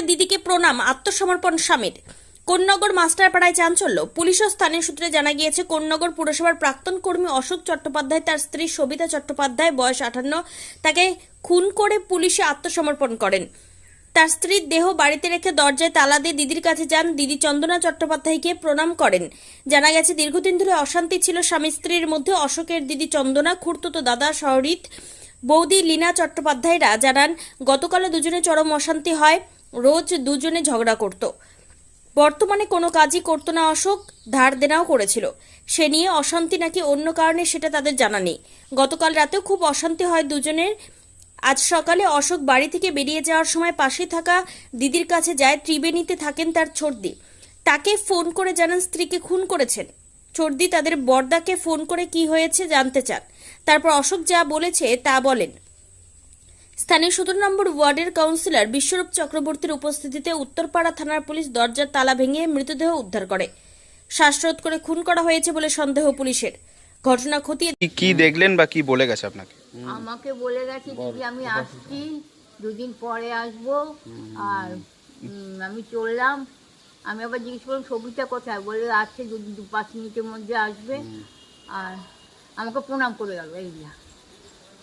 করে দিদিকে প্রণাম, আত্মসমর্পণ স্বামীর। কোন্নগর মাস্টারপাড়ায় চাঞ্চল্য। পুলিশ ও স্থানীয় সূত্রে জানা গিয়েছে, কোন্নগর পুরসভার প্রাক্তন কর্মী অশোক চট্টোপাধ্যায়, তার স্ত্রী সবিতা চট্টোপাধ্যায়, বয়স আঠান্ন তাকে খুন করে পুলিশে আত্মসমর্পণ করেন। তার স্ত্রীর দেহ বাড়িতে রেখে দরজায় তালা দিয়ে দিদির কাছে যান। দিদি চন্দনা চট্টোপাধ্যায়কে প্রণাম করেন। জানা গেছে, দীর্ঘদিন ধরে অশান্তি ছিল স্বামী স্ত্রীর মধ্যে। অশোকের দিদি চন্দনা, খুড়তুতো দাদা শহরিত বৌদি লীনা চট্টোপাধ্যায়রা জানান, গতকালও দুজনে চরম অশান্তি হয়। রোজ দুজনে ঝগড়া করত। বর্তমানে কোনো কাজই করতো না অশোক, ধার দেনাও করেছিল। সে নিয়ে অশান্তি নাকি অন্য কারণে সেটা তাদের জানা নেই। গতকাল রাতেও খুব অশান্তি হয় দুজনের। আজ সকালে অশোক বাড়ি থেকে বেরিয়ে যাওয়ার সময় পাশে থাকা দিদির কাছে যায়, ত্রিবেণীতে থাকেন তার ছর্দি তাকে ফোন করে জানান স্ত্রীকে খুন করেছেন। ছর্দি তাদের বর্দাকে ফোন করে কি হয়েছে জানতে চান। তারপর অশোক যা বলেছে তা বলেন। স্থানীয় সতেরো নম্বর ওয়ার্ডের কাউন্সিলর বিশ্বরূপ চক্রবর্তীর উপস্থিতিতে উত্তরপাড়া থানার পুলিশ দরজার তালা ভেঙে মৃতদেহ উদ্ধার করে। শ্বাসরোধ করে খুন করা হয়েছে বলে সন্দেহ পুলিশের। ঘটনা খতিয়ে কি কি দেখলেন বা কি বলে গেছে আপনাকে? আমাকে বলে গেছে দিদি আমি আসছি দুদিন পরে আসব আর উম, আমি চললাম। আমি আবার জিজ্ঞেস করলাম ছবিটা কোথায়? বলে আছে দু দু পাঁচ মিনিটের মধ্যে আসবে। আর আমাকে প্রণাম করে গেল এই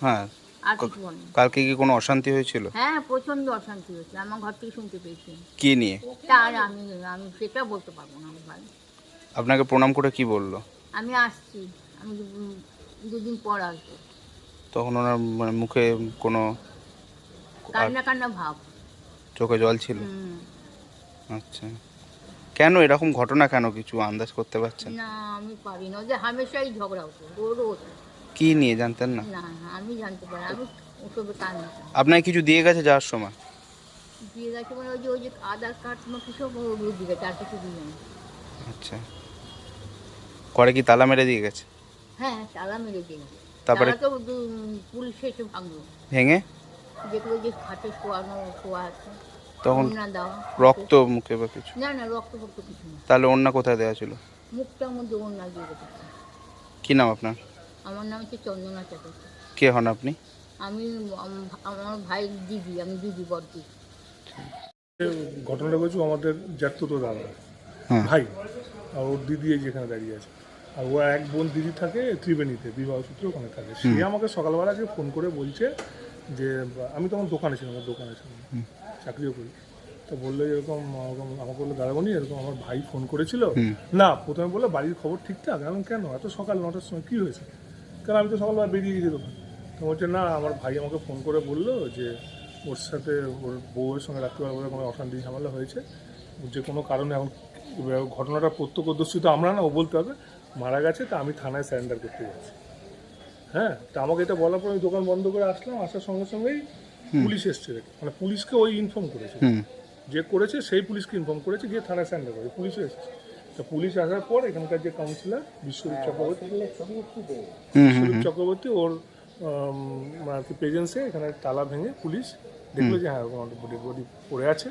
হ্যাঁ। আর কিছু বলেনি। কালকে কি কোনো অশান্তি হয়েছিল? হ্যাঁ প্রচণ্ড অশান্তি হয়েছে। আমার ঘর থেকে শুনতে পেয়েছি। কি নিয়ে? তার আমি আমি সেটা বলতে পারব না আমি ভাই। আপনাকে প্রণাম করে কি বলল? আমি আসছি। আমি দু- দুদিন পর আসব। তখন ওনার মানে মুখে কোনো কান্না কান্না ভাব। চোখে জল ছিল? হুম। আচ্ছা। কেন এরকম ঘটনা কেন? কিছু আন্দাজ করতে পারছেন? না আমি পারি না। যে হামেশাই ঝগড়া হতো। রোজ। কি নিয়ে জানতেন না? না আমি জানতে পারি আমি ওসবে না। আপনাকে কিছু দিয়ে গেছে যাওয়ার সময়? দিয়ে গেছে মানে ওই যে ওই যে আধার কার্ড তোমার কিছু ওগুলো দিয়ে গেছে আর কিছু দিয়ে আচ্ছা। করে কি তালা মেরে দিয়ে গেছে? হ্যাঁ তালা মেরে দিয়ে গেছে। তারপরে তো দু- পুলিশ এসে ভাঙলো। ভেঙে? যেগুলো যে খাটে শোয়ানো শোয়া আছে তখন দেওয়া রক্ত মুখে বা কিছু? না না রক্ত ফক্ত কিছু না। তাহলে অন্য কোথায় দেওয়া ছিল? মুখটার মধ্যে ওড়না দিয়ে গেছে। কি নাম আপনার? আমার নাম হচ্ছে চন্দনা চ্যাটার্জি। কে হন আপনি? আমি আমার ভাই দিদি আমি দিদি বড়দি ঘটনাটা হয়েছে আমাদের জ্যাঠতো দাদা হ্যাঁ। ভাই আর ওর দিদি এই যেখানে দাঁড়িয়ে আছে। আর ও এক বোন দিদি থাকে ত্রিবেণীতে বিবাহ সূত্রে ওখানে থাকে। সে আমাকে সকালবেলা যে ফোন করে বলছে যে আমি তখন দোকানে ছিলাম আমার দোকানে ছিলাম চাকরিও করি। তো বলল এরকম আমাকে- বলল দাদাবনি এরকম আমার ভাই ফোন করেছিল? না প্রথমে বলল বাড়ির খবর ঠিকঠাক? আমি কেন? এত সকাল নটার সময় কী হয়েছে? কারণ আমি তো সকালবেলা বেরিয়ে গেছি দোকান। তো বলছে না আমার ভাই আমাকে ফোন করে বলল যে ওর সাথে ওর বউয়ের সঙ্গে রাত্রিবেলা বলে কোনো অশান্তি ঝামেলা হয়েছে। যে কোনো কারণে এখন ঘটনাটা প্রত্যক্ষদর্শী তো আমরা না ও বলতে হবে মারা গেছে তা আমি থানায় স্যারেন্ডার করতে যাচ্ছি। হ্যাঁ তা আমাকে এটা বলার পর আমি দোকান বন্ধ করে আসলাম আসার সঙ্গে সঙ্গেই পুলিশ এসছে। মানে পুলিশকে ওই ইনফর্ম করেছে। যে করেছে সেই পুলিশকে ইনফর্ম করেছে গিয়ে থানায় স্যান্ডার করে পুলিশও এসেছে। তা পুলিশ আসার পর এখানকার যে কাউন্সিলর বিশ্বরূপ চক্রবর্তী বিশ্বরূপ চক্রবর্তী ওর আর কি প্রেজেন্সে এখানে তালা ভেঙে পুলিশ দেখল যে হ্যাঁ ডেড বডি পড়ে আছে।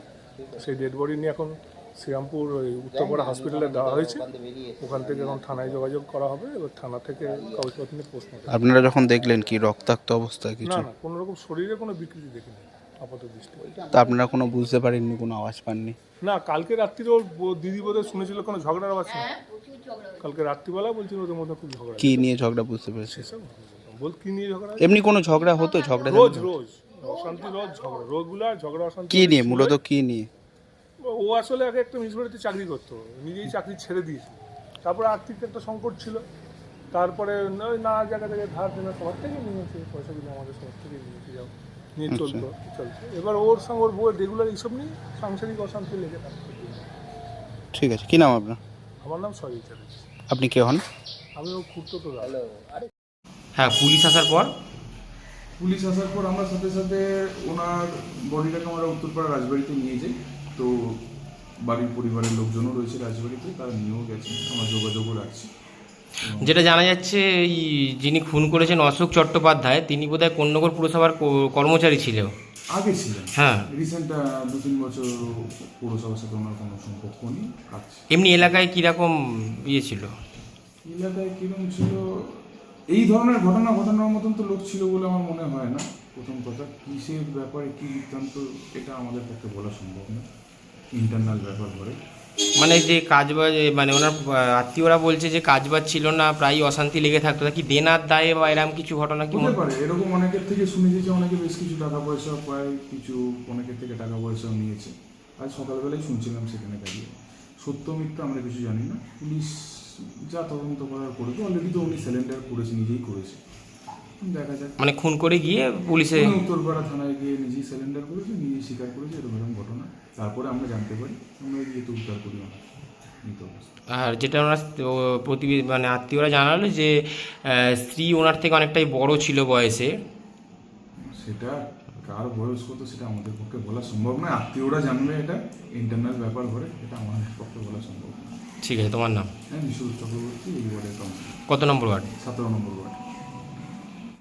সেই ডেড বডি নিয়ে এখন শ্রীরামপুর ওই উত্তরপাড়া হসপিটালে দেওয়া হয়েছে। ওখান থেকে এখন থানায় যোগাযোগ করা হবে এবার থানা থেকে কাগজপত্র নিয়ে পোস্টমর্টম আপনারা যখন দেখলেন কি রক্তাক্ত অবস্থায় না কিছু না কোনো রকম শরীরে কোনো বিকৃতি দেখিনি। আপাত দৃষ্টি। তা আপনারা কোনো বুঝতে পারেননি কোনো আওয়াজ পাননি? না কালকে রাত্রিরে ওর ব- দিদি বোধহয় শুনেছিল কোনো ঝগড়ার আওয়াজ শুনে। কালকে রাত্রিবেলা বলছিল ওদের মধ্যে খুব ঝগড়া কি নিয়ে ঝগড়া বুঝতে পেরেছি বল কি নিয়ে ঝগড়া এমনি কোনো ঝগড়া হতো? ঝগড়া রোজ রোজ। অশান্তি রোজ ঝগড়া। রোজগুলা ঝগড়া অশান্তি কি নিয়ে? মূলত কি নিয়ে? ও আসলে আগে একটা মিউনিসিপ্যালিটি চাকরি করতো। নিজেই চাকরি ছেড়ে দিয়েছিল। তারপরে আর্থিক একটা সংকট ছিল। তারপরে না- ওই নানা জায়গা থেকে ধার দেনা সবার থেকে নিয়েছে পয়সা দিলে আমাদের সবার থেকে নিয়েছে যাও। নিয়ে চলতো চলছে। এবার ওর সঙ্গে ওর বউয়ের রেগুলার এইসব নিয়ে সাংসারিক অশান্তি লেগে থাকে। ঠিক আছে। কি নাম আপনার? আমার নাম সরি চ্যাটার্জি। আপনি কে হন? আমি ও খুঁড়তো তো হ্যাঁ পুলিশ আসার পর? পুলিশ আসার পর আমরা সাথে সাথে ওনার বডিটাকে আমরা উত্তরপাড়া রাজবাড়িতে নিয়ে যাই। তো বাড়ির পরিবারের লোকজনও রয়েছে রাজবাড়িতে তারা নিয়েও গেছে। আমরা যোগাযোগও রাখছি। যেটা জানা যাচ্ছে এই যিনি খুন করেছেন অশোক চট্টোপাধ্যায় তিনি বোধহয় কন্যগর পুরসভার কর্মচারী ছিল আগে ছিলেন। হ্যাঁ। রিসেন্ট দু তিন বছর পৌরসভার সাথে ওনার কোনো সম্পর্ক নেই এমনি এলাকায় কীরকম ইয়ে ছিল? এলাকায় কিরম ছিল এই ধরনের ঘটনা ঘটানোর মতন তো লোক ছিল বলে আমার মনে হয় না প্রথম কথা। কিসের ব্যাপারে কী বৃত্তান্ত এটা আমাদের পক্ষে বলা সম্ভব না। ইন্টারনাল ব্যাপার ঘরে মানে যে কাজ মানে ওনার আত্মীয়রা বলছে যে কাজ বাজ ছিল না প্রায় অশান্তি লেগে থাকতো। কি দেনার দায়ে বা এরকম কিছু ঘটনা কি হতে মনে- পারে। এরকম অনেকের থেকে শুনেছি যে অনেকে বেশ কিছু টাকা পয়সা পায় কিছু অনেকের থেকে টাকা পয়সাও নিয়েছে। আজ সকালবেলায় শুনছিলাম সেখানে দাঁড়িয়ে। সত্য মিথ্যা আমরা কিছু জানি না। পুলিশ যা তদন্ত করার করবে অলরেডি তো উনি সিলিন্ডার করেছে নিজেই করেছে। মানে খুন করে গিয়ে পুলিশে উত্তরপাড়া থানায় গিয়ে নিজেই সিলিন্ডার করেছে নিজেই স্বীকার করেছে এরকম ঘটনা। তারপরে আমরা জানতে পারি আমরা গিয়ে তো উদ্ধার করি। আর যেটা ওনার প্রতিবেদী মানে আত্মীয়রা জানালো যে স্ত্রী ওনার থেকে অনেকটাই বড় ছিল বয়সে। সেটা কার বয়স কত সেটা আমাদের পক্ষে বলা সম্ভব নয়। আত্মীয়রা জানবে এটা ইন্টারনাল ব্যাপার করে এটা আমাদের পক্ষে বলা সম্ভব ঠিক আছে তোমার নাম? হ্যাঁ বিশ্বজিৎ চক্রবর্তী এই ওয়ার্ডের কত নম্বর ওয়ার্ড? সতেরো নম্বর ওয়ার্ড।